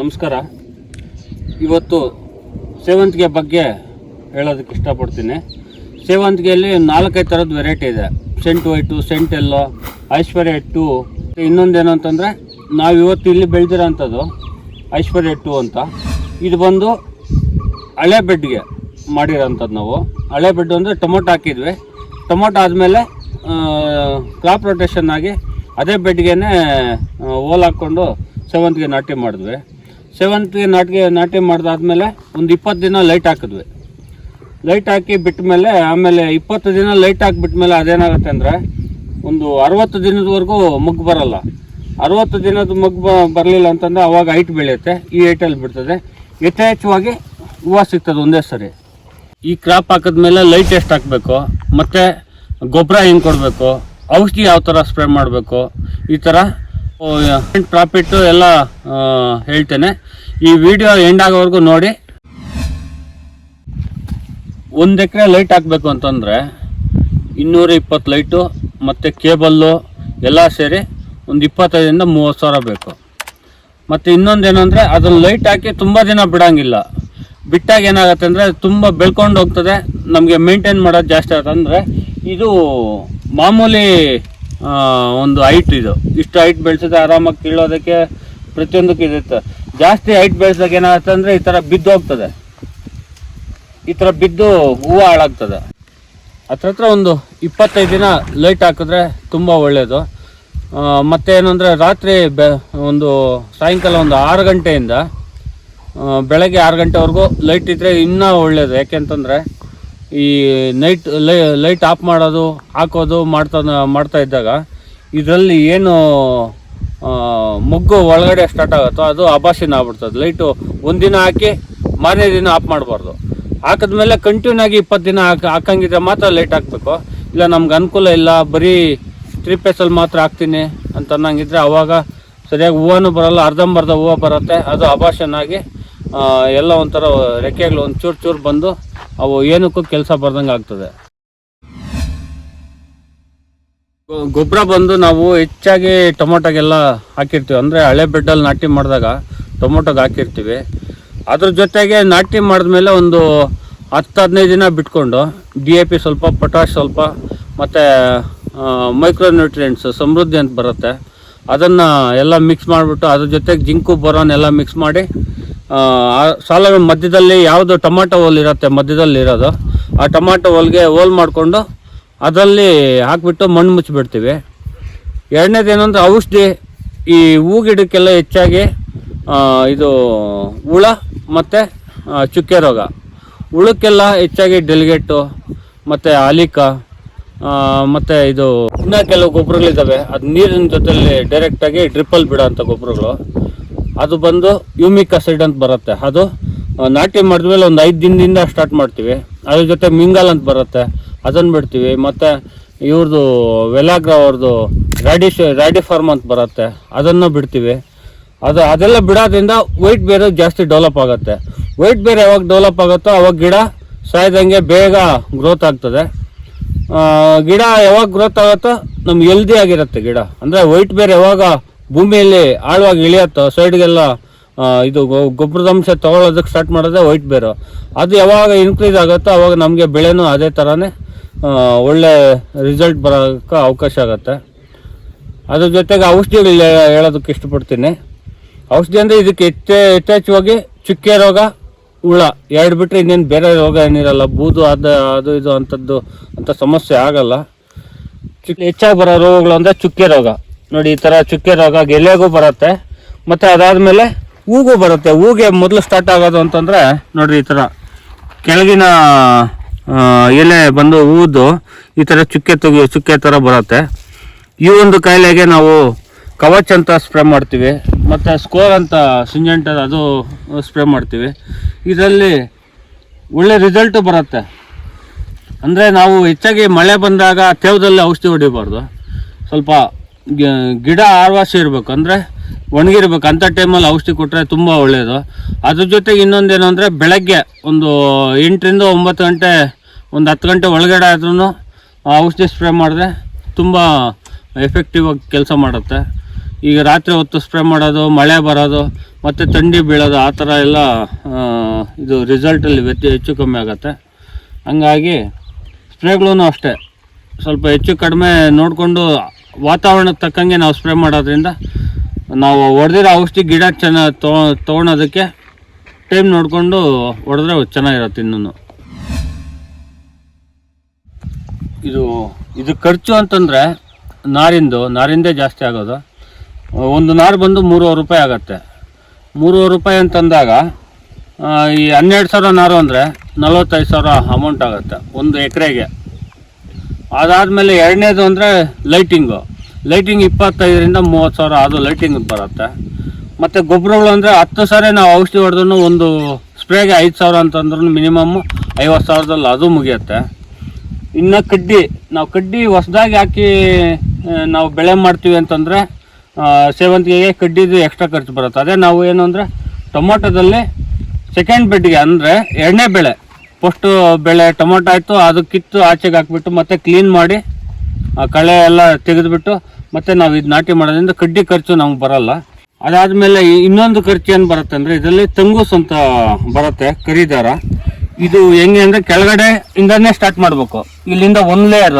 ನಮಸ್ಕಾರ. ಇವತ್ತು ಸೇವಂತಿಗೆ ಬಗ್ಗೆ ಹೇಳೋದಕ್ಕೆ ಇಷ್ಟಪಡ್ತೀನಿ. ಸೇವಂತಿಗೆಯಲ್ಲಿ ನಾಲ್ಕೈದು ಥರದ ವೆರೈಟಿ ಇದೆ. ಸೆಂಟ್ ವೈಟು ಸೆಂಟ್ ಎಲ್ಲೋ ಐಶ್ವರ್ಯ ಟು ಇನ್ನೊಂದೇನು ಅಂತಂದರೆ, ನಾವು ಇವತ್ತು ಇಲ್ಲಿ ಬೆಳೆದಿರೋಂಥದ್ದು ಐಶ್ವರ್ಯ ಟು ಅಂತ. ಇದು ಬಂದು ಹಳೆ ಬೆಡ್ಗೆ ಮಾಡಿರೋಂಥದ್ದು ನಾವು. ಹಳೆ ಬೆಡ್ ಅಂದರೆ ಟೊಮೊಟೊ ಹಾಕಿದ್ವಿ. ಟೊಮೊಟೊ ಆದಮೇಲೆ ಕ್ರಾಪ್ ರೊಟೇಷನ್ ಆಗಿ ಅದೇ ಬೆಡ್ಗೆ ಓಲ್ ಹಾಕ್ಕೊಂಡು ಸೇವಂತಿಗೆ ನಾಟಿ ಮಾಡಿದ್ವಿ. ಸೇವಂತಿಗೆ ನಾಟಿಗೆ ನಾಟಿ ಮಾಡಿದಾದ್ಮೇಲೆ ಒಂದು ಇಪ್ಪತ್ತು ದಿನ ಲೈಟ್ ಹಾಕಿದ್ವಿ. ಲೈಟ್ ಹಾಕಿ ಬಿಟ್ಟ ಮೇಲೆ ಆಮೇಲೆ ಇಪ್ಪತ್ತು ದಿನ ಲೈಟ್ ಹಾಕಿಬಿಟ್ಮೇಲೆ ಅದೇನಾಗುತ್ತೆ ಅಂದರೆ ಒಂದು ಅರವತ್ತು ದಿನದವರೆಗೂ ಮಗ್ಗು ಬರಲ್ಲ. ಅರವತ್ತು ದಿನದ ಮಗ್ಗು ಬರಲಿಲ್ಲ ಅಂತಂದರೆ ಅವಾಗ ಹೈಟ್ ಬೆಳೆಯುತ್ತೆ. ಈ ಹೈಟಲ್ಲಿ ಬಿಡ್ತದೆ. ಯಥೇಚ್ಛವಾಗಿ ಹೂವು ಸಿಗ್ತದೆ ಒಂದೇ ಸರಿ. ಈ ಕ್ರಾಪ್ ಹಾಕಿದ್ಮೇಲೆ ಲೈಟ್ ಎಷ್ಟು ಹಾಕಬೇಕು? ಮತ್ತು ಗೊಬ್ಬರ ಹೆಂಗೆ ಕೊಡಬೇಕು? ಔಷಧಿ ಯಾವ ಥರ ಸ್ಪ್ರೇ ಮಾಡಬೇಕು? ಈ ಥರ ಪ್ರಾಫಿಟ್ಟು ಎಲ್ಲ ಹೇಳ್ತೇನೆ. ಈ ವಿಡಿಯೋ ಎಂಡ್ ಆಗೋವರೆಗೂ ನೋಡಿ. ಒಂದು ಎಕರೆ ಲೈಟ್ ಹಾಕಬೇಕು ಅಂತಂದರೆ ಇನ್ನೂರ ಇಪ್ಪತ್ತು ಲೈಟು ಮತ್ತು ಕೇಬಲ್ಲು ಎಲ್ಲ ಸೇರಿ ಒಂದು ಇಪ್ಪತ್ತೈದರಿಂದ ಮೂವತ್ತು ಸಾವಿರ ಬೇಕು. ಮತ್ತು ಇನ್ನೊಂದೇನೆಂದರೆ ಅದನ್ನು ಲೈಟ್ ಹಾಕಿ ತುಂಬ ದಿನ ಬಿಡೋಂಗಿಲ್ಲ. ಬಿಟ್ಟಾಗ ಏನಾಗುತ್ತೆ ಅಂದರೆ ತುಂಬ ಬೆಳ್ಕೊಂಡು ಹೋಗ್ತದೆ. ನಮಗೆ ಮೇಂಟೈನ್ ಮಾಡೋದು ಜಾಸ್ತಿ ಆಗುತ್ತೆ ಅಂದರೆ ಇದು ಮಾಮೂಲಿ ಒಂದು ಹೈಟ್ ಇದು. ಇಷ್ಟು ಹೈಟ್ ಬೆಳೆಸಿದ್ರೆ ಆರಾಮಾಗಿ ಕೀಳೋದಕ್ಕೆ ಪ್ರತಿಯೊಂದಕ್ಕೂ ಇದಿತ್ತು ಜಾಸ್ತಿ ಹೈಟ್ ಬೆಳೆಸಿದಾಗ ಏನಾಗುತ್ತೆ ಅಂದರೆ ಈ ಥರ ಬಿದ್ದು ಹೋಗ್ತದೆ. ಈ ಥರ ಬಿದ್ದು ಹೂವು ಹಾಳಾಗ್ತದೆ. ಹತ್ರ ಹತ್ರ ಒಂದು ಇಪ್ಪತ್ತೈದು ದಿನ ಲೈಟ್ ಹಾಕಿದ್ರೆ ತುಂಬ ಒಳ್ಳೆಯದು ಮತ್ತು ಏನಂದರೆ ರಾತ್ರಿ ಬೆ, ಒಂದು ಸಾಯಂಕಾಲ ಒಂದು ಆರು ಗಂಟೆಯಿಂದ ಬೆಳಗ್ಗೆ ಆರು ಗಂಟೆವರೆಗೂ ಲೈಟ್ ಇದ್ದರೆ ಇನ್ನೂ ಒಳ್ಳೆಯದು ಯಾಕೆಂತಂದರೆ ಈ ನೈಟ್ ಲೈಟ್ ಆಫ್ ಮಾಡೋದು, ಹಾಕೋದು ಮಾಡ್ತಾ ಮಾಡ್ತಾ ಇದ್ದಾಗ ಇದರಲ್ಲಿ ಏನು ಮುಗ್ಗು ಒಳಗಡೆ ಸ್ಟಾರ್ಟ್ ಆಗುತ್ತೋ ಅದು ಅಭಾಷಿನ ಆಗ್ಬಿಡ್ತದೆ. ಲೈಟು ಒಂದಿನ ಹಾಕಿ ಮಾರನೇ ದಿನ ಆಫ್ ಮಾಡಬಾರ್ದು. ಹಾಕಿದ್ಮೇಲೆ ಕಂಟಿನ್ಯೂ ಆಗಿ ಇಪ್ಪತ್ತು ದಿನ ಹಾಕಿ, ಹಾಕಂಗಿದ್ರೆ ಮಾತ್ರ ಲೈಟ್ ಹಾಕಬೇಕು. ಇಲ್ಲ ನಮ್ಗೆ ಅನುಕೂಲ ಇಲ್ಲ, ಬರೀ ತ್ರೀ ಪೇಸಲ್ಲಿ ಮಾತ್ರ ಹಾಕ್ತೀನಿ ಅಂತ ಅನ್ನಂಗಿದ್ರೆ ಅವಾಗ ಸರಿಯಾಗಿ ಹೂವನೂ ಬರಲ್ಲ, ಅರ್ಧಂಬರ್ಧ ಹೂವು ಬರುತ್ತೆ. ಅದು ಅಭಾಷನಾಗಿ ಎಲ್ಲ ಒಂಥರ ರೆಕ್ಕೆಗಳು ಒಂದು ಚೂರು ಚೂರು ಬಂದು ಅವು ಏನಕ್ಕೂ ಕೆಲಸ ಬರ್ದಂಗೆ ಆಗ್ತದೆ. ಗೊಬ್ಬರ ಬಂದು ನಾವು ಹೆಚ್ಚಾಗಿ ಟೊಮೊಟೊಗೆಲ್ಲ ಹಾಕಿರ್ತೀವಿ. ಅಂದರೆ ಹಳೆ ಬೆಡ್ಡಲ್ಲಿ ನಾಟಿ ಮಾಡಿದಾಗ ಟೊಮೊಟೊಗೆ ಹಾಕಿರ್ತೀವಿ. ಅದ್ರ ಜೊತೆಗೆ ನಾಟಿ ಮಾಡಿದ್ಮೇಲೆ ಒಂದು ಹತ್ತು ಹದಿನೈದು ದಿನ ಬಿಟ್ಕೊಂಡು ಡಿ ಎ ಪಿ ಸ್ವಲ್ಪ ಪೊಟ್ಯಾಶ್ ಸ್ವಲ್ಪ, ಮತ್ತು ಮೈಕ್ರೋ ನ್ಯೂಟ್ರಿಯೆಂಟ್ಸ್ ಸಮೃದ್ಧಿ ಅಂತ ಬರುತ್ತೆ. ಅದನ್ನು ಎಲ್ಲ ಮಿಕ್ಸ್ ಮಾಡಿಬಿಟ್ಟು ಅದ್ರ ಜೊತೆಗೆ ಜಿಂಕು, ಬರೋನ್ ಎಲ್ಲ ಮಿಕ್ಸ್ ಮಾಡಿ ಸಾಲ ಮಧ್ಯದಲ್ಲಿ ಯಾವುದು ಟೊಮಾಟೊ ಹೋಲ್ ಇರುತ್ತೆ ಮಧ್ಯದಲ್ಲಿ ಇರೋದು, ಆ ಟೊಮಾಟೊ ಹೋಲ್ಗೆ ಹೋಲ್ ಮಾಡಿಕೊಂಡು ಅದರಲ್ಲಿ ಹಾಕಿಬಿಟ್ಟು ಮಣ್ಣು ಮುಚ್ಚಿಬಿಡ್ತೀವಿ. ಎರಡನೇದು ಏನಂದ್ರೆ ಔಷಧಿ, ಈ ಹೂ ಗಿಡಕ್ಕೆಲ್ಲ ಹೆಚ್ಚಾಗಿ ಇದು ಹುಳ ಮತ್ತು ಚುಕ್ಕೆ ರೋಗ. ಹುಳಕ್ಕೆಲ್ಲ ಹೆಚ್ಚಾಗಿ ಡೆಲಿಗೇಟು ಮತ್ತು ಅಲಿಕ ಮತ್ತು ಇದು ಇನ್ನೂ ಕೆಲವು ಗೊಬ್ಬರಗಳಿದ್ದಾವೆ. ಅದು ನೀರಿನ ಜೊತೆಯಲ್ಲಿ ಡೈರೆಕ್ಟಾಗಿ ಡ್ರಿಪ್ಪಲ್ ಬಿಡೋ ಅಂಥ ಗೊಬ್ಬರಗಳು. ಅದು ಬಂದು ಯೂಮಿಕ್ ಅಸಿಡ್ ಅಂತ ಬರುತ್ತೆ. ಅದು ನಾಟಿ ಮಾಡಿದ್ಮೇಲೆ ಒಂದು ಐದು ದಿನದಿಂದ ಸ್ಟಾರ್ಟ್ ಮಾಡ್ತೀವಿ. ಅದ್ರ ಜೊತೆ ಮಿಂಗಲ್ ಅಂತ ಬರುತ್ತೆ. ಅದನ್ನು ಬಿಡ್ತೀವಿ. ಮತ್ತು ಇವ್ರದ್ದು ವೆಲಾಗ್ರ ಅವ್ರದ್ದು ರಾಡಿ ಫಾರ್ಮ್ ಅಂತ ಬರುತ್ತೆ. ಅದನ್ನು ಬಿಡ್ತೀವಿ. ಅದು, ಅದೆಲ್ಲ ಬಿಡೋದ್ರಿಂದ ವೈಟ್ ಬೇರೆ ಜಾಸ್ತಿ ಡೆವಲಪ್ ಆಗುತ್ತೆ. ವೈಟ್ ಬೇರೆ ಯಾವಾಗ ಡೆವಲಪ್ ಆಗುತ್ತೋ ಅವಾಗ ಗಿಡ ಸಾಯ್ದಂಗೆ ಬೇಗ ಗ್ರೋತ್ ಆಗ್ತದೆ. ಗಿಡ ಯಾವಾಗ ಗ್ರೋತ್ ಆಗುತ್ತೋ ನಮ್ಗೆ ಹೆಲ್ದಿ ಆಗಿರುತ್ತೆ ಗಿಡ. ಅಂದರೆ ವೈಟ್ ಬೇರೆ ಯಾವಾಗ ಭೂಮಿಯಲ್ಲಿ ಆಳವಾಗಿ ಇಳಿಯುತ್ತೋ ಸೈಡ್ಗೆಲ್ಲ ಇದು ಗೊಬ್ಬರದ ಅಂಶ ತಗೊಳ್ಳೋದಕ್ಕೆ ಸ್ಟಾರ್ಟ್ ಮಾಡೋದೇ ವೈಟ್ ಬೇರು ಅದು ಯಾವಾಗ ಇನ್ಕ್ರೀಸ್ ಆಗುತ್ತೋ ಅವಾಗ ನಮಗೆ ಬೆಳೆನೂ ಅದೇ ಥರನೇ ಒಳ್ಳೆ ರಿಸಲ್ಟ್ ಬರೋಕ್ಕೆ ಅವಕಾಶ ಆಗುತ್ತೆ. ಅದ್ರ ಜೊತೆಗೆ ಔಷಧಿಗಳು ಹೇಳೋದಕ್ಕೆ ಇಷ್ಟಪಡ್ತೀನಿ. ಔಷಧಿ ಅಂದರೆ ಇದಕ್ಕೆ ಹೆಚ್ಚೆ ಯಥೇಚ್ಛವಾಗಿ ಚುಕ್ಕೆ ರೋಗ ಹುಳ. ಎರಡು ಬಿಟ್ಟರೆ ಇನ್ನೇನು ಬೇರೆ ರೋಗ ಏನಿರಲ್ಲ. ಬೂದು, ಅದು ಅದು, ಇದು ಅಂಥದ್ದು ಅಂಥ ಸಮಸ್ಯೆ ಆಗಲ್ಲ. ಚುಕ್ ಹೆಚ್ಚಾಗಿ ಬರೋ ರೋಗಗಳು ಅಂದರೆ ಚುಕ್ಕೆ ರೋಗ. ನೋಡಿ, ಈ ಥರ ಚುಕ್ಕೆ ರೋಗ ಗೆಲೆಗೂ ಬರುತ್ತೆ. ಮತ್ತು ಅದಾದಮೇಲೆ ಹೂಗೂ ಬರುತ್ತೆ. ಹೂಗೆ ಮೊದಲು ಸ್ಟಾರ್ಟ್ ಆಗೋದು ಅಂತಂದರೆ, ನೋಡಿರಿ ಈ ಥರ ಕೆಳಗಿನ ಎಲೆ ಬಂದು ಹೂದು ಈ ಥರ ಚುಕ್ಕೆ ತೆಗಿ, ಚುಕ್ಕೆ ಥರ ಬರುತ್ತೆ. ಈ ಒಂದು ಕಾಯಿಲೆಗೆ ನಾವು ಕವಚ್ ಅಂತ ಸ್ಪ್ರೇ ಮಾಡ್ತೀವಿ. ಮತ್ತು ಸ್ಕೋರ್ ಅಂತ, ಸಿಂಜೆಂಟ್ ಅದು ಸ್ಪ್ರೇ ಮಾಡ್ತೀವಿ. ಇದರಲ್ಲಿ ಒಳ್ಳೆ ರಿಸಲ್ಟು ಬರುತ್ತೆ. ಅಂದರೆ ನಾವು ಹೆಚ್ಚಾಗಿ ಮಳೆ ಬಂದಾಗ ತೇವದಲ್ಲಿ ಔಷಧಿ ಹೊಡಿಬಾರ್ದು. ಸ್ವಲ್ಪ ಗಿಡ ಆರ್ವಾಸಿ ಇರಬೇಕು. ಅಂದರೆ ಒಣಗಿರ್ಬೇಕು. ಅಂಥ ಟೈಮಲ್ಲಿ ಔಷಧಿ ಕೊಟ್ಟರೆ ತುಂಬ ಒಳ್ಳೆಯದು ಅದ್ರ ಜೊತೆಗೆ ಇನ್ನೊಂದೇನು ಅಂದರೆ ಬೆಳಗ್ಗೆ ಒಂದು ಎಂಟರಿಂದ ಒಂಬತ್ತು ಗಂಟೆ, ಒಂದು ಹತ್ತು ಗಂಟೆ ಒಳಗಡೆ ಆದ್ರೂ ಔಷಧಿ ಸ್ಪ್ರೇ ಮಾಡಿದ್ರೆ ತುಂಬ ಎಫೆಕ್ಟಿವ್ ಆಗಿ ಕೆಲಸ ಮಾಡುತ್ತೆ. ಈಗ ರಾತ್ರಿ ಹೊತ್ತು ಸ್ಪ್ರೇ ಮಾಡೋದು, ಮಳೆ ಬರೋದು, ಮತ್ತು ಥಂಡಿ ಬೀಳೋದು, ಆ ಥರ ಎಲ್ಲ ಇದು ರಿಸಲ್ಟಲ್ಲಿ ವ್ಯತ್ಯ ಹೆಚ್ಚು ಕಮ್ಮಿ ಆಗುತ್ತೆ. ಹಂಗಾಗಿ ಸ್ಪ್ರೇಗಳೂ ಅಷ್ಟೇ. ಸ್ವಲ್ಪ ಹೆಚ್ಚು ಕಡಿಮೆ ನೋಡಿಕೊಂಡು ವಾತಾವರಣಕ್ಕೆ ತಕ್ಕಂಗೆ ನಾವು ಸ್ಪ್ರೇ ಮಾಡೋದ್ರಿಂದ ನಾವು ಹೊಡೆದಿರೋ ಔಷಧಿ ಗಿಡ ಚೆನ್ನಾಗಿ ತೊಗೊಳೋದಕ್ಕೆ ಟೈಮ್ ನೋಡಿಕೊಂಡು ಹೊಡೆದ್ರೆ ಚೆನ್ನಾಗಿರುತ್ತೆ ಇನ್ನೂ ಇದು ಇದು ಖರ್ಚು ಅಂತಂದರೆ ನಾರಿಂದು, ನಾರಿಂದೇ ಜಾಸ್ತಿ ಆಗೋದು. ಒಂದು ನಾರು ಬಂದು ಮೂರುವರೆ ರೂಪಾಯಿ ಆಗುತ್ತೆ. ಮೂರುವರೆ ರೂಪಾಯಿ ಅಂತಂದಾಗ ಈ ಹನ್ನೆರಡು ಸಾವಿರ ನಾರು ಅಂದರೆ ನಲವತ್ತೈದು ಸಾವಿರ ಅಮೌಂಟ್ ಆಗುತ್ತೆ ಒಂದು ಎಕರೆಗೆ. ಅದಾದಮೇಲೆ ಎರಡನೇದು ಅಂದರೆ ಲೈಟಿಂಗು ಲೈಟಿಂಗ್ ಇಪ್ಪತ್ತೈದರಿಂದ ಮೂವತ್ತು ಸಾವಿರ ಅದು ಲೈಟಿಂಗ್ ಬರುತ್ತೆ. ಮತ್ತು ಗೊಬ್ಬರಗಳು ಅಂದರೆ ಹತ್ತು ಸಾರಿ ನಾವು ಔಷಧಿ ಹೊಡೆದ್ರು ಒಂದು ಸ್ಪ್ರೇಗೆ ಐದು ಸಾವಿರ ಅಂತಂದ್ರೂ ಮಿನಿಮಮ್ ಐವತ್ತು ಸಾವಿರದಲ್ಲಿ ಅದು ಮುಗಿಯುತ್ತೆ. ಇನ್ನು ಕಡ್ಡಿ, ನಾವು ಕಡ್ಡಿ ಹೊಸ್ದಾಗಿ ಹಾಕಿ ನಾವು ಬೆಳೆ ಮಾಡ್ತೀವಿ ಅಂತಂದರೆ ಸೇವಂತಿಗೆಗೆ ಕಡ್ಡಿದು ಎಕ್ಸ್ಟ್ರಾ ಖರ್ಚು ಬರುತ್ತೆ. ಅದೇ ನಾವು ಏನು ಅಂದರೆ, ಟೊಮೊಟೊದಲ್ಲಿ ಸೆಕೆಂಡ್ ಬೆಡ್ಗೆ ಅಂದರೆ ಎರಡನೇ ಬೆಳೆ. ಫಸ್ಟು ಬೆಳೆ ಟೊಮೊಟೊ ಆಯಿತು, ಅದು ಕಿತ್ತು ಆಚೆಗೆ ಹಾಕ್ಬಿಟ್ಟು ಮತ್ತೆ ಕ್ಲೀನ್ ಮಾಡಿ, ಆ, ಕಳೆ ಎಲ್ಲ ತೆಗೆದುಬಿಟ್ಟು ಮತ್ತೆ ನಾವು ಇದು ನಾಟಿ ಮಾಡೋದ್ರಿಂದ ಕಡ್ಡಿ ಖರ್ಚು ನಮ್ಗೆ ಬರಲ್ಲ. ಅದಾದಮೇಲೆ ಇನ್ನೊಂದು ಖರ್ಚು ಏನು ಬರುತ್ತೆ ಅಂದರೆ, ಇದರಲ್ಲಿ ತಂಗೂಸ್ ಅಂತ ಬರುತ್ತೆ, ಕರಿದಾರ. ಇದು ಹೆಂಗೆ ಅಂದರೆ ಕೆಳಗಡೆ ಇಂದನೇ ಸ್ಟಾರ್ಟ್ ಮಾಡಬೇಕು. ಇಲ್ಲಿಂದ ಒಂದು ಲೇಯರ್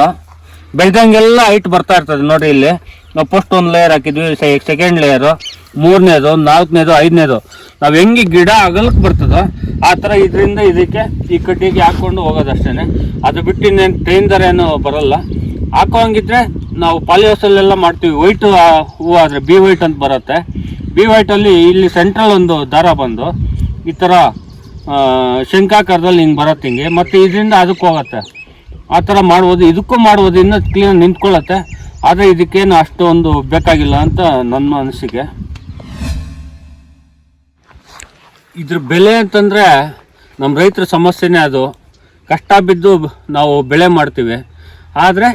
ಬೆಳ್ದಂಗೆಲ್ಲ ಹೈಟ್ ಬರ್ತಾ ಇರ್ತದೆ ನೋಡಿ ಇಲ್ಲಿ. ನಾವು ಫಸ್ಟ್ ಒಂದು ಲೇಯರ್ ಹಾಕಿದ್ವಿ ಸೆಕೆಂಡ್ ಲೇಯರು ಮೂರನೇದು, ನಾಲ್ಕನೇದು, ಐದನೇದು. ನಾವು ಹೆಂಗೆ ಗಿಡ ಅಗಲಕ್ಕೆ ಬರ್ತದೋ ಆ ಥರ ಇದರಿಂದ ಇದಕ್ಕೆ ಈ ಕಟ್ಟಿಗೆ ಹಾಕ್ಕೊಂಡು ಹೋಗೋದಷ್ಟೇ ಅದು ಬಿಟ್ಟು ಇನ್ನೇನು ಟ್ರೈನ್ ದರ ಏನು ಬರೋಲ್ಲ. ಹಾಕೋಂಗಿದ್ರೆ ನಾವು ಪಾಲಿಯೋಸಲ್ಲೆಲ್ಲ ಮಾಡ್ತೀವಿ. ವೈಟ್ ಹೂವು ಆದರೆ ಬಿ ವೈಟ್ ಅಂತ ಬರುತ್ತೆ. ಬಿ ವೈಟಲ್ಲಿ ಇಲ್ಲಿ ಸೆಂಟ್ರಲ್ ಒಂದು ದಾರ ಬಂದು ಈ ಥರ ಶಂಕಾಕಾರದಲ್ಲಿ ಹಿಂಗೆ ಬರುತ್ತೆ ಹಿಂಗೆ. ಮತ್ತು ಇದರಿಂದ ಅದಕ್ಕೆ ಹೋಗುತ್ತೆ. ಆ ಥರ ಮಾಡ್ಬೋದು. ಇದಕ್ಕೂ ಮಾಡ್ಬೋದು. ಇನ್ನೂ ಕ್ಲೀನ್ ನಿಂತ್ಕೊಳ್ಳುತ್ತೆ. ಆದರೆ ಇದಕ್ಕೇನು ಅಷ್ಟೊಂದು ಬೇಕಾಗಿಲ್ಲ ಅಂತ ನನ್ನ ಅನಿಸಿಕೆ. ಇದ್ರ ಬೆಲೆ ಅಂತಂದರೆ ನಮ್ಮ ರೈತರ ಸಮಸ್ಯೆನೇ ಅದು. ಕಷ್ಟ ಬಿದ್ದು ನಾವು ಬೆಳೆ ಮಾಡ್ತೀವಿ. ಆದರೆ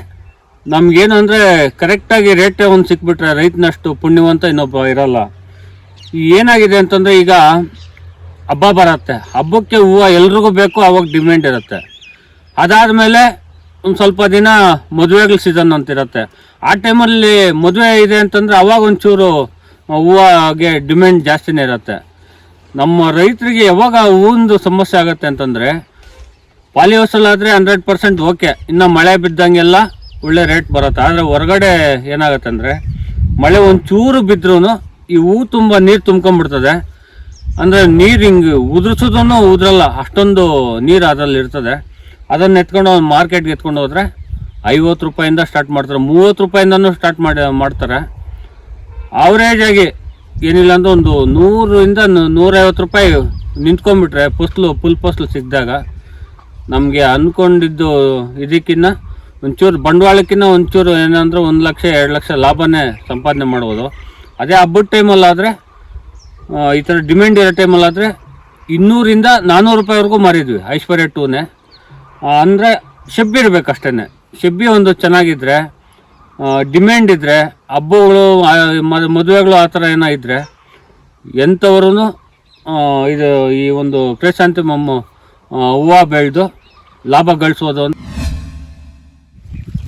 ನಮಗೇನು ಅಂದರೆ ಕರೆಕ್ಟಾಗಿ ರೇಟೇ ಒಂದು ಸಿಕ್ಬಿಟ್ರೆ ರೈತನಷ್ಟು ಪುಣ್ಯವಂತ ಇನ್ನೊಬ್ಬ ಇರಲ್ಲ. ಏನಾಗಿದೆ ಅಂತಂದರೆ ಈಗ ಹಬ್ಬ ಬರುತ್ತೆ. ಹಬ್ಬಕ್ಕೆ ಹೂವು ಎಲ್ರಿಗೂ ಬೇಕು, ಅವಾಗ ಡಿಮ್ಯಾಂಡ್ ಇರುತ್ತೆ. ಅದಾದಮೇಲೆ ಒಂದು ಸ್ವಲ್ಪ ದಿನ ಮದುವೆಗಳ ಸೀಸನ್ ಅಂತಿರುತ್ತೆ. ಆ ಟೈಮಲ್ಲಿ ಮದುವೆ ಇದೆ ಅಂತಂದರೆ ಅವಾಗ ಒಂಚೂರು ಹೂವಾಗೆ ಡಿಮ್ಯಾಂಡ್ ಜಾಸ್ತಿನೇ ಇರುತ್ತೆ. ನಮ್ಮ ರೈತರಿಗೆ ಯಾವಾಗ ಹೂವಿಂದು ಸಮಸ್ಯೆ ಆಗುತ್ತೆ ಅಂತಂದರೆ ಪಾಲಿಹೌಸಲ್ಲಾದರೆ ಹಂಡ್ರೆಡ್ ಪರ್ಸೆಂಟ್ ಓಕೆ ಇನ್ನು ಮಳೆ ಬಿದ್ದಂಗೆಲ್ಲ ಒಳ್ಳೆ ರೇಟ್ ಬರುತ್ತೆ. ಆದರೆ ಹೊರಗಡೆ ಏನಾಗುತ್ತೆ ಅಂದರೆ, ಮಳೆ ಒಂಚೂರು ಬಿದ್ರೂ ಈ ಹೂ ತುಂಬ ನೀರು ತುಂಬ್ಕೊಂಡ್ಬಿಡ್ತದೆ. ಅಂದರೆ ನೀರು ಹಿಂಗೆ ಉದುರಿಸೋದನ್ನು ಉದ್ರಲ್ಲ, ಅಷ್ಟೊಂದು ನೀರು ಅದರಲ್ಲಿ ಇರ್ತದೆ ಅದನ್ನು ಎತ್ಕೊಂಡು ಮಾರ್ಕೆಟ್ಗೆ ಎತ್ಕೊಂಡು ಹೋದರೆ ಐವತ್ತು ರೂಪಾಯಿಂದ ಸ್ಟಾರ್ಟ್ ಮಾಡ್ತಾರೆ. ಮೂವತ್ತು ರೂಪಾಯಿಂದನೂ ಸ್ಟಾರ್ಟ್ ಮಾಡಿ, ಮಾಡ್ತಾರೆ. ಆವ್ರೇಜ್ ಆಗಿ ಏನಿಲ್ಲ ಅಂದ್ರೆ ಒಂದು ನೂರಿಂದ ನೂರೈವತ್ತು ರೂಪಾಯಿ ನಿಂತ್ಕೊಂಡ್ಬಿಟ್ರೆ ಫಸ್ಲು ಫುಲ್ ಫಸ್ಲು ಸಿಕ್ಕಿದಾಗ ನಮಗೆ ಅಂದ್ಕೊಂಡಿದ್ದು ಇದಕ್ಕಿನ್ನ ಒಂಚೂರು, ಬಂಡವಾಳಕ್ಕಿನ್ನ ಒಂಚೂರು ಏನಂದ್ರೆ ಒಂದು ಲಕ್ಷ, ಎರಡು ಲಕ್ಷ ಲಾಭನೇ ಸಂಪಾದನೆ ಮಾಡ್ಬೋದು. ಅದೇ ಹಬ್ಬದ ಟೈಮಲ್ಲಾದರೆ ಈ ಥರ ಡಿಮ್ಯಾಂಡ್ ಇರೋ ಟೈಮಲ್ಲಾದರೆ ಇನ್ನೂರಿಂದ ನಾನ್ನೂರು ರೂಪಾಯಿವರೆಗೂ ಮಾರಿದ್ವಿ, ಐಶ್ವರ್ಯ ಟೂನೇ. ಅಂದರೆ ಶಬ್ಬಿ ಇರಬೇಕು ಅಷ್ಟೇ ಶೆಬ್ಬಿ ಒಂದು ಚೆನ್ನಾಗಿದ್ದರೆ ಡಿಮ್ಯಾಂಡ್ ಇದ್ದರೆ ಹಬ್ಬಗಳು ಮದುವೆಗಳು ಆ ಥರ ಏನೋ ಇದ್ದರೆ ಎಂಥವ್ರೂ ಇದು ಈ ಒಂದು ಪ್ರಶಾಂತಿ ಮಮ್ಮ ಹೂವು ಬೆಳೆದು ಲಾಭ ಗಳಿಸೋದು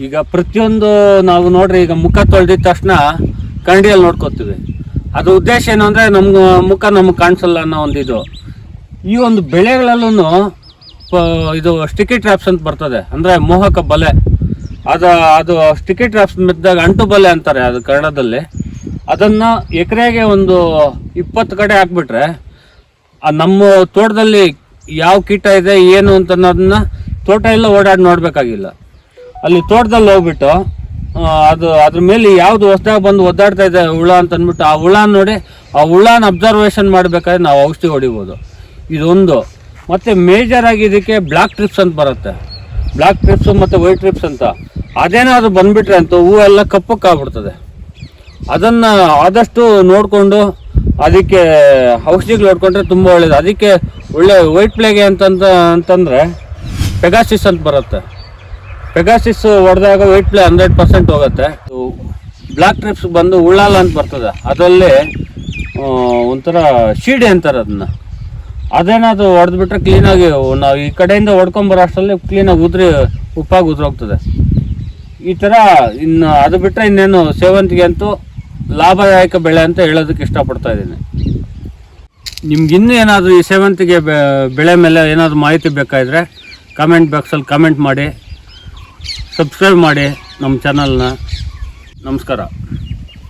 ಈಗ ಪ್ರತಿಯೊಂದು ನಾವು ನೋಡ್ರಿ, ಈಗ ಮುಖ ತೊಳೆದಿದ ತಕ್ಷಣ ಕಂಡಿಯಲ್ಲಿ ನೋಡ್ಕೋತೀವಿ. ಅದು ಉದ್ದೇಶ ಏನು ಅಂದರೆ ನಮ್ಗೆ, ಮುಖ ನಮ್ಗೆ ಕಾಣಿಸಲ್ಲ ಅನ್ನೋ ಒಂದು ಇದು. ಈ ಒಂದು ಬೆಳೆಗಳಲ್ಲೂ ಇದು ಸ್ಟಿಕಿ ಟ್ರಾಪ್ಸ್ ಅಂತ ಬರ್ತದೆ. ಅಂದರೆ ಮೋಹಕ ಬಲೆ. ಅದು ಅದು ಸ್ಟಿಕಿ ಟ್ರಾಪ್ಸ್ ಮೆದ್ದಾಗ ಅಂಟು ಬಲೆ ಅಂತಾರೆ ಅದು ಕನ್ನಡದಲ್ಲಿ. ಅದನ್ನು ಎಕರೆಗೆ ಒಂದು ಇಪ್ಪತ್ತು ಕಡೆ ಹಾಕ್ಬಿಟ್ರೆ ನಮ್ಮ ತೋಟದಲ್ಲಿ ಯಾವ ಕೀಟ ಇದೆ, ಏನು ಅಂತ ಅನ್ನೋದನ್ನ ತೋಟ ಎಲ್ಲ ಓಡಾಡಿ ನೋಡಬೇಕಾಗಿಲ್ಲ. ಅಲ್ಲಿ ತೋಟದಲ್ಲಿ ಹೋಗ್ಬಿಟ್ಟು ಅದು ಅದ್ರ ಮೇಲೆ ಯಾವುದು ಹೊಸದಾಗಿ ಬಂದು ಒದ್ದಾಡ್ತಾ ಇದೆ ಹುಳ ಅಂತ ಅಂದ್ಬಿಟ್ಟು ಆ ಹುಳ ನೋಡಿ, ಆ ಹುಳನ ಅಬ್ಸರ್ವೇಷನ್ ಮಾಡಬೇಕಾದ್ರೆ ನಾವು ಔಷಧಿ ಹೊಡಿಬೋದು. ಇದೊಂದು. ಮತ್ತು ಆಗಿ ಇದಕ್ಕೆ ಬ್ಲಾಕ್ ಟ್ರಿಪ್ಸ್ ಅಂತ ಬರುತ್ತೆ. ಬ್ಲಾಕ್ ಟ್ರಿಪ್ಸ್ ಮತ್ತು ವೈಟ್ ಟ್ರಿಪ್ಸ್ ಅಂತ. ಅದೇನಾದರೂ ಬಂದುಬಿಟ್ರೆ ಅಂತೂ ಹೂವೆಲ್ಲ ಕಪ್ಪಕ್ಕಾಗ್ಬಿಡ್ತದೆ ಅದನ್ನ ಆದಷ್ಟು ನೋಡಿಕೊಂಡು ಅದಕ್ಕೆ ಔಷಧಿಗಳು ನೋಡ್ಕೊಂಡ್ರೆ ತುಂಬ ಒಳ್ಳೇದು. ಅದಕ್ಕೆ ಒಳ್ಳೆ ವೈಟ್ ಪ್ಲೇಗೆ ಅಂತಂದ, ಅಂತಂದರೆ ಪೆಗಾಸಿಸ್ ಅಂತ ಬರುತ್ತೆ. ಪೆಗಾಸಿಸ್ ಹೊಡೆದಾಗ ವೈಟ್ ಪ್ಲೇ ಹಂಡ್ರೆಡ್ ಪರ್ಸೆಂಟ್ ಹೋಗುತ್ತೆ. ಬ್ಲ್ಯಾಕ್ ಟ್ರಿಪ್ಸ್ ಬಂದು ಉಳ್ಳಾಲ ಅಂತ ಬರ್ತದೆ. ಅದರಲ್ಲಿ ಒಂಥರ ಶೀಡೆ ಅಂತಾರೆ ಅದನ್ನ. ಅದೇನಾದ್ರು ಹೊಡೆದ್ಬಿಟ್ರೆ ಕ್ಲೀನಾಗಿ ನಾವು ಈ ಕಡೆಯಿಂದ ಹೊಡ್ಕೊಂಬರೋ ಅಷ್ಟರಲ್ಲಿ ಕ್ಲೀನಾಗಿ ಉದ್ರಿ ಉಪ್ಪಾಗಿ ಉದುರೋಗ್ತದೆ ಈ ಥರ ಇನ್ನು ಅದು ಬಿಟ್ಟರೆ ಇನ್ನೇನು ಸೇವಂತಿಗೆ ಅಂತೂ ಲಾಭದಾಯಕ ಬೆಳೆ ಅಂತ ಹೇಳೋದಕ್ಕೆ ಇಷ್ಟಪಡ್ತಾ ಇದ್ದೀನಿ. ನಿಮ್ಗೆ ಇನ್ನೂ ಏನಾದರೂ ಈ ಸೇವಂತಿಗೆ ಬೆಳೆ ಮೇಲೆ ಏನಾದರೂ ಮಾಹಿತಿ ಬೇಕಾದರೆ ಕಾಮೆಂಟ್ ಬಾಕ್ಸಲ್ಲಿ ಕಮೆಂಟ್ ಮಾಡಿ ಸಬ್ಸ್ಕ್ರೈಬ್ ಮಾಡಿ ನಮ್ಮ ಚಾನಲ್ನ ನಮಸ್ಕಾರ.